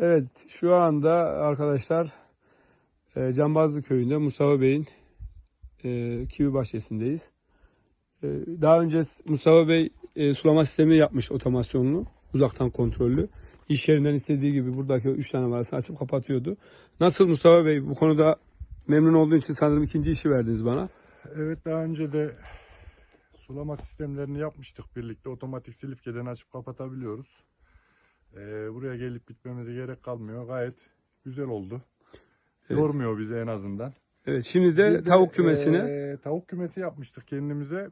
Evet, şu anda arkadaşlar e, Cambazlı Köyü'nde Mustafa Bey'in e, kivi bahçesindeyiz. E, daha önce Mustafa Bey e, sulama sistemi yapmış otomasyonlu, uzaktan kontrollü. İş yerinden istediği gibi buradaki o üç tane varasını açıp kapatıyordu. Nasıl Mustafa Bey bu konuda memnun olduğu için sanırım ikinci işi verdiniz bana. Evet daha önce de sulama sistemlerini yapmıştık birlikte. Otomatik silifkeden açıp kapatabiliyoruz. Ee, buraya gelip gitmemize gerek kalmıyor. Gayet güzel oldu. Evet. Yormuyor bizi en azından. Evet, şimdi de de, tavuk kümesine e, tavuk kümesi yapmıştık kendimize.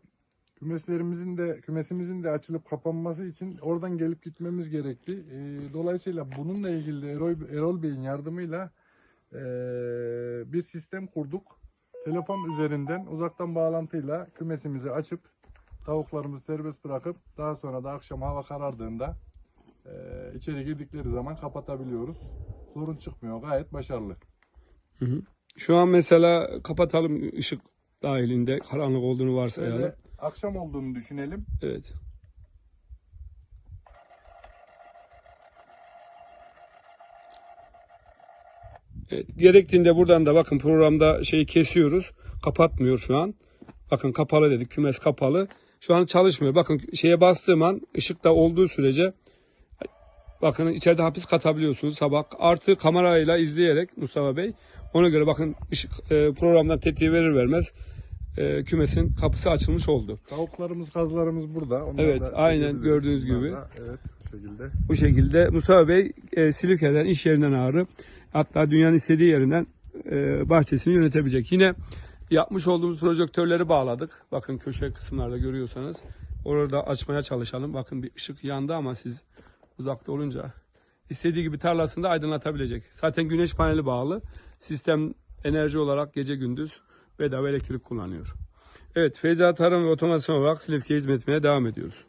Kümeslerimizin de kümesimizin de açılıp kapanması için oradan gelip gitmemiz gerekti. E, dolayısıyla bununla ilgili de Erol, Erol Bey'in yardımıyla e, bir sistem kurduk. Telefon üzerinden uzaktan bağlantıyla kümesimizi açıp tavuklarımızı serbest bırakıp daha sonra da akşam hava karardığında e, içeri girdikleri zaman kapatabiliyoruz. Sorun çıkmıyor. Gayet başarılı. Hı hı. Şu an mesela kapatalım ışık dahilinde karanlık olduğunu varsayalım. Şöyle akşam olduğunu düşünelim. Evet. Evet, gerektiğinde buradan da bakın programda şeyi kesiyoruz. Kapatmıyor şu an. Bakın kapalı dedik. Kümes kapalı. Şu an çalışmıyor. Bakın şeye bastığım an ışıkta olduğu sürece bakın içeride hapis katabiliyorsunuz sabah. Artı kamerayla izleyerek Mustafa Bey ona göre bakın ışık e, programdan tetiği verir vermez e, kümesin kapısı açılmış oldu. Tavuklarımız, kazlarımız burada. Onlar Evet, da aynen gördüğünüz gibi. da, evet, bu şekilde. Bu şekilde Mustafa Bey e, Silifke'den iş yerinden ağrı hatta dünyanın istediği yerinden e, bahçesini yönetebilecek. Yine yapmış olduğumuz projektörleri bağladık. Bakın köşe kısımlarda görüyorsanız. Orada açmaya çalışalım. Bakın bir ışık yandı ama siz uzakta olunca istediği gibi tarlasında aydınlatabilecek. Zaten güneş paneli bağlı. Sistem enerji olarak gece gündüz bedava elektrik kullanıyor. Evet Feyza Tarım ve Otomasyon olarak Silifke'ye hizmet etmeye devam ediyoruz.